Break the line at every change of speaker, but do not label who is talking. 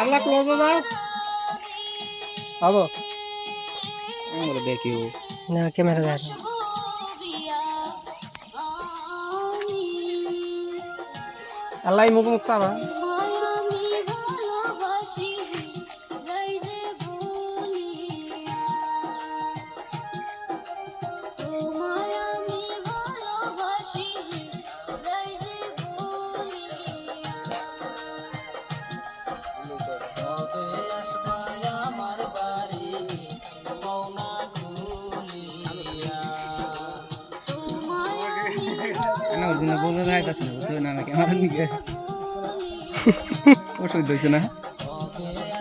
আল্লাহ close দাও
হব।
আমরা দেখিও
না ক্যামেরা দেখো আল্লাহ মুখ মুখ
বলতে যাইতাছে না? বুঝছ না নাকি? আমার নিকে ওষুধ দিচ্ছে না?